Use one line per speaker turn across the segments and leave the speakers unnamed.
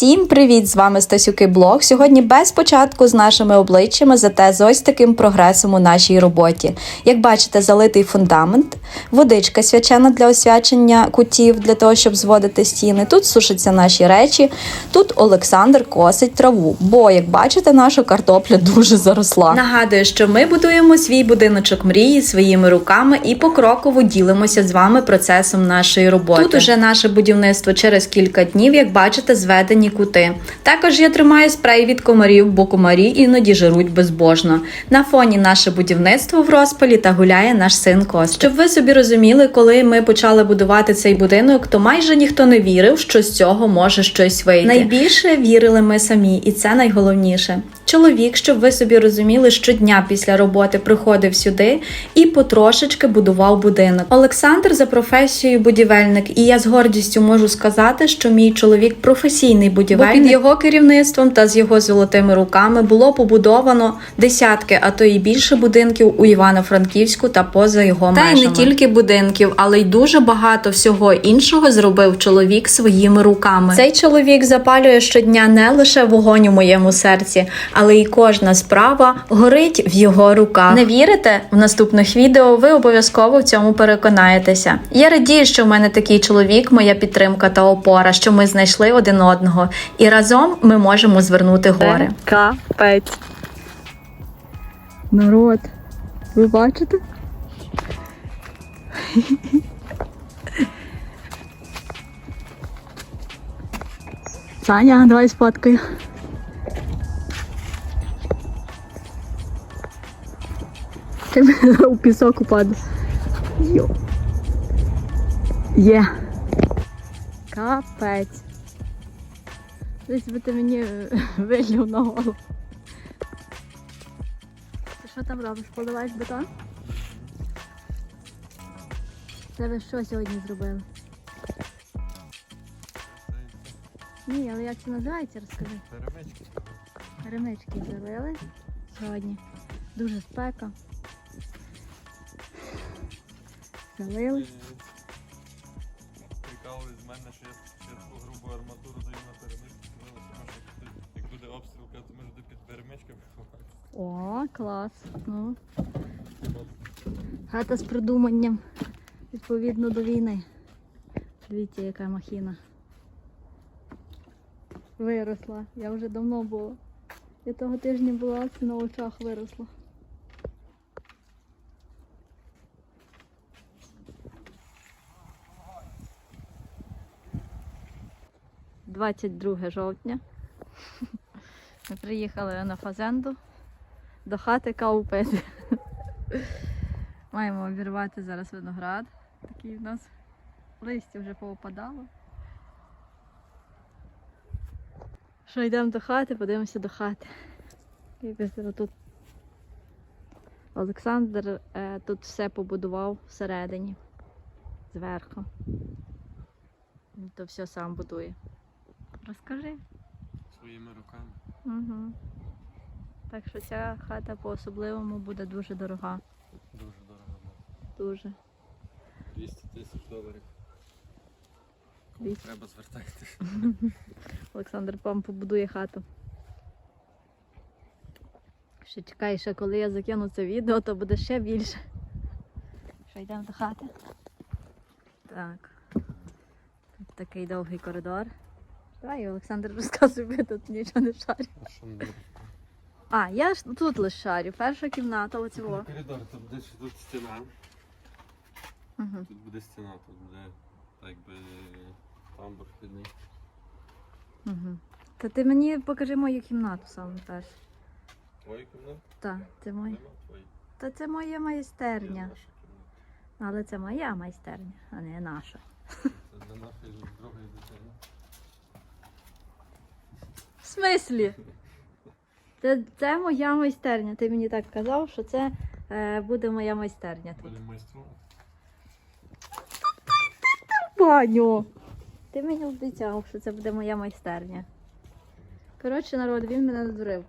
Всім привіт! З вами Стасюки Блог. Сьогодні без початку з нашими обличчями, зате з ось таким прогресом у нашій роботі. Як бачите, залитий фундамент, водичка свячена для освячення кутів, для того, щоб зводити стіни. Тут сушаться наші речі. Тут Олександр косить траву. Бо, як бачите, наша картопля дуже заросла. Нагадую, що ми будуємо свій будиночок мрії своїми руками і покроково ділимося з вами процесом нашої роботи. Тут уже наше будівництво через кілька днів, як бачите, зведені кути. Також я тримаю спрей від комарів, бо комарі іноді жируть безбожно. На фоні наше будівництво в розпалі та гуляє наш син Кост. Щоб ви собі розуміли, коли ми почали будувати цей будинок, то майже ніхто не вірив, що з цього може щось вийти. Найбільше вірили ми самі, і це найголовніше. Чоловік, щоб ви собі розуміли, щодня після роботи приходив сюди і потрошечки будував будинок. Олександр за професією будівельник, і я з гордістю можу сказати, що мій чоловік професійний будівельник. Бо під його керівництвом та з його золотими руками було побудовано десятки, а то і більше будинків у Івано-Франківську та поза його
Та й не тільки будинків, але й дуже багато всього іншого зробив чоловік своїми руками.
Цей чоловік запалює щодня не лише вогонь у моєму серці, але й кожна справа горить в його руках. Не вірите? В наступних відео ви обов'язково в цьому переконаєтеся. Я радію, що в мене такий чоловік, моя підтримка та опора, що ми знайшли один одного, і разом ми можемо звернути гори.
Капець. Народ, ви бачите? Саня, давай сфоткаю. Ти у пісок упаде. Йо. Є. Капець. Десь би ти мені е, вилів на голову. Ти що там робиш? Поливаєш бетон? Це ви що сьогодні зробили? Ні, але як це називається, розкажи.
Перемички.
Перемички залили сьогодні. Дуже спека.
Прикалують з мене, що я спочатку грубу арматуру даю на сказали, що як буде обстрілка, то ми туди під перемичками ховаємо.
О, клас. Ну, хата з придуманням. Відповідно до війни. Дивіться, яка махіна. Виросла. Я вже давно була. Я того тижня була, це на очах виросла. Двадцять друге жовтня. Ми приїхали на фазенду до хати каву. Маємо обірвати зараз виноград. Такий в нас листя вже поопадало. Що йдемо до хати, подивимося до хати. Тут Олександр е, тут все побудував всередині, зверху. То все сам будує. Розкажи.
Своїми руками.
Угу. Так що ця хата по-особливому буде дуже дорога.
Дуже дорого.
Дуже.
200 тисяч доларів. Кому
200.
треба звертайтесь.
Олександр вам побудує хату. Ще чекай, ще коли я закину це відео, то буде ще більше. Що йдемо до хати? Так. Тут такий довгий коридор. Давай, Олександр, розказуй, ви тут нічого не шарю.
А що не?
А, я ж тут лише шарю. Перша кімната, оцього.
Коридор, тут буде ще тут стіна.
Угу.
Тут буде стіна, тут буде так би тамбур вхідний.
Угу. Та ти мені покажи мою кімнату саме першу.
Твої кімнати?
Так, це моя.
Нема твої.
Та це моя
Є
майстерня.
наша кімната.
Але це моя майстерня, а не наша.
Це для нашої другої дитини.
Смислі? Це, це моя майстерня. Ти мені так казав, що це е, буде моя майстерня тут.
Будемо майструвати.
Баню! Ти мені обіцяв, що це буде моя майстерня. Коротше, народ, він мене надурив.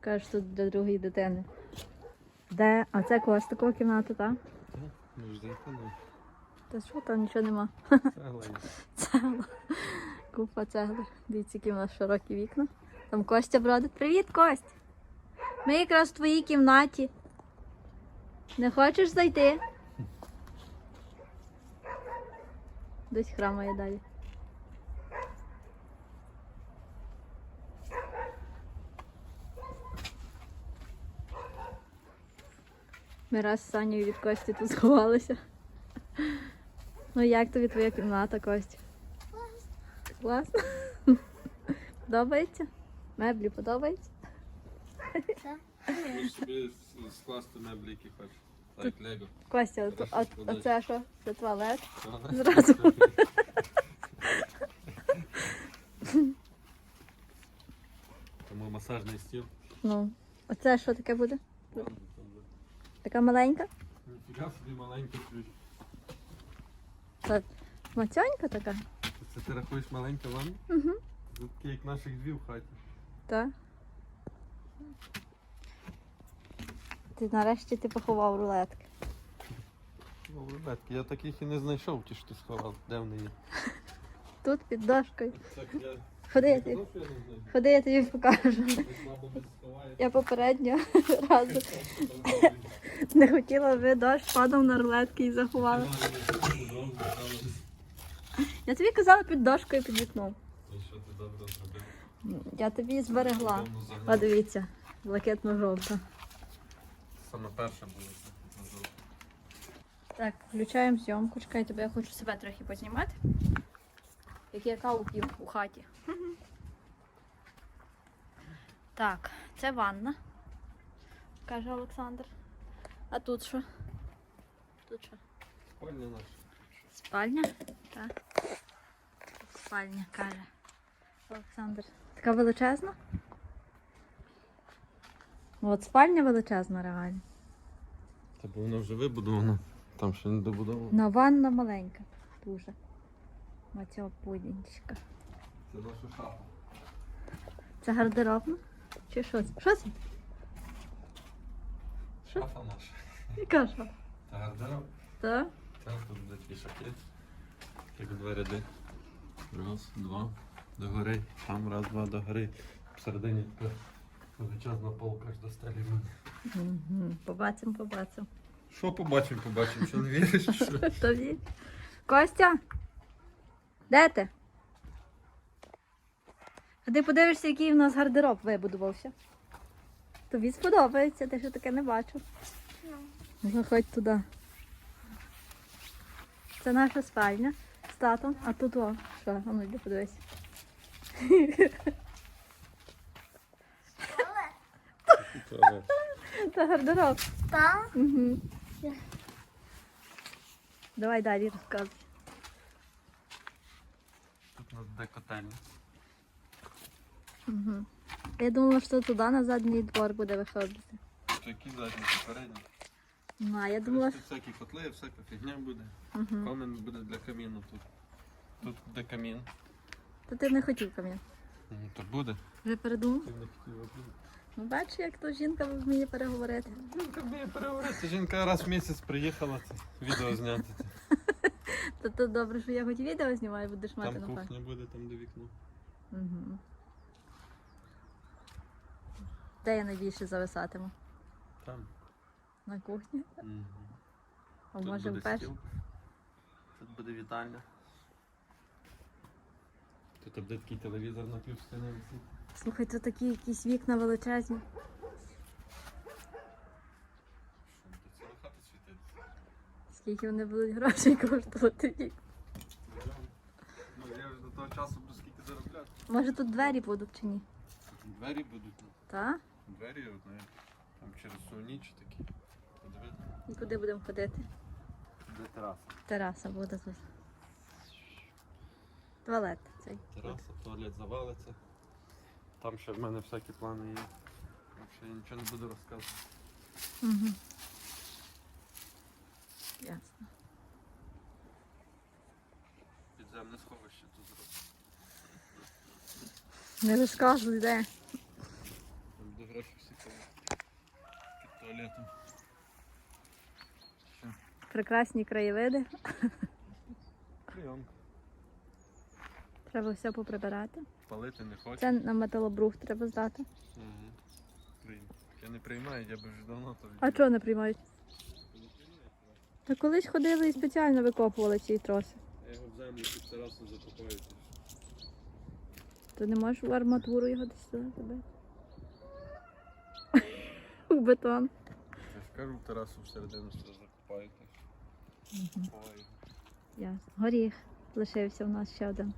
Каже, що тут для другої дитини. Де? А це Костикова кімната, так?
Ну, ну,
Та що там нічого нема.
є.
Цегла. Купа цегли. Дивіться, які в нас широкі вікна. Там Костя бродить. Привіт, Кость! Ми якраз в твоїй кімнаті. Не хочеш зайти? Десь храмає далі. Ми раз з Санєю від Кості тут сховалися. Ну як тобі твоя кімната, Костя? Класно. Подобається? Меблі подобається?
Можеш собі скласти меблі, які хочеш. Так, лего.
Костя, от, от, оце що? Це туалет? Зразу.
Тому масажний стіл.
Ну, оце що таке буде?
Там.
Така маленька?
Ніфіга собі маленький ключ.
Та мацьонька така?
Це ти рахуєш маленька ванна?
Угу.
Такі, як наших дві в хаті.
Так. Ти нарешті ти поховав рулетки.
О, ребятки, я таких і не знайшов, ті, що ти сховав. Де вони є?
Тут під дошкою.
Так, я...
Ходи, я тобі, ходи, я тобі покажу. Я попередньо разу не хотіла, ви дощ падав на рулетки і заховала. Я тобі казала під дошкою під вікном.
І що ти добре зробив?
Я тобі зберегла. А дивіться, блакитно-жовта.
Саме перше було.
Так, включаємо зйомку. Чекайте, бо я хочу себе трохи познімати. Як я п'ю у хаті. Так, це ванна, каже Олександр. А тут що? Тут що?
Спальня наша.
Спальня? Так. Спальня, каже Олександр. Така величезна? От спальня величезна реально.
Та бо воно вже вибудовано. Там ще не добудовано.
На ванна маленька. Дуже. Оця пудінчика.
Це наша шафа.
Це гардеробна? Чи що це? Що це? Що?
Шафа наша.
Яка що?
Та гардероб.
Так?
Так, тут буде вішаки. Так два ряди. Раз, два. Догори. Там раз, два, догори. Всередині така величезна полка аж до стелі.
Угу. Побачимо, побачимо.
Що побачимо, побачимо, що не віриш? Що?
Костя? Де ти? А ти подивишся, який в нас гардероб вибудувався. Тобі сподобається, ти ще таке не бачив. Заходь туди. Це наша спальня татом, а тут о, що, а ну йди подивись. Це гардероб.
Так?
Угу. Давай далі розказуй.
Тут у нас де котельня.
Угу. Я думала, що туди на задній двор буде виходити.
Це які задні, попередні.
Ну, а я думала, що...
Всякі котли, всяка фігня буде.
Угу.
Комін буде для каміну тут. Тут буде камін.
То ти не хотів камін.
Ну, то буде.
Вже передумав?
Ти не хотів буде.
Ну, бачиш, як то жінка вміє переговорити.
Жінка вміє переговорити. Жінка раз в місяць приїхала це, відео зняти. Це.
То, то добре, що я хоч відео знімаю, будеш мати
Там
на пам'ять.
кухня буде, там де вікно.
Угу. Де я найбільше зависатиму?
Там.
На кухні?
Мгм.
А
Тут
може
буде
вперше?
стіл. Тут буде вітальня. Тут такий телевізор на півстини висить.
Слухай, то такі якісь вікна величезні.
Тут.
Скільки вони будуть грошей коштувати вік.
Ну, я вже до того часу буду скільки заробляти.
Може тут двері будуть чи ні?
Двері будуть. ну,
Так?
Двері, знаєш, там через ніч такі. Подивитися.
І куди будемо ходити?
Де тераса?
Тераса буде тут. Туалет цей.
Тераса, туалет завалиться. Там ще в мене всякі плани є. Ще я нічого не буду розказувати.
Угу. Ясно.
Підземне сховище тут зробимо.
Не розказуй, де.
Там буде гроші всі коли. Під туалетом. Що?
Прекрасні краєвиди.
Прийомка.
Треба все поприбирати.
Палити не хочу.
Це на металобрух треба здати.
Угу. Прийм. Я не приймаю, я би вже давно то
А чого не приймають? Та колись ходили і спеціально викопували ці троси.
Я його в землю під терасу закопаю.
Ти не можеш в арматуру його десь сюди забити? У бетон.
Я ж кажу, в терасу всередину все. Так. Ховаю.
Ясно. Горіх. Лишився у нас ще один.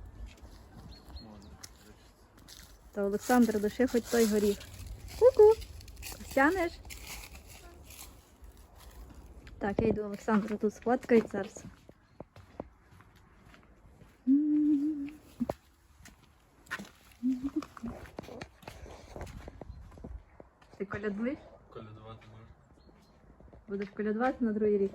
Та Олександр лишив хоч той горіх. Ку-ку. Стянеш? Так, я йду Олександру тут сфоткаю зараз. Ти колядуєш?
Колядувати можна.
Будеш колядувати на другий рік.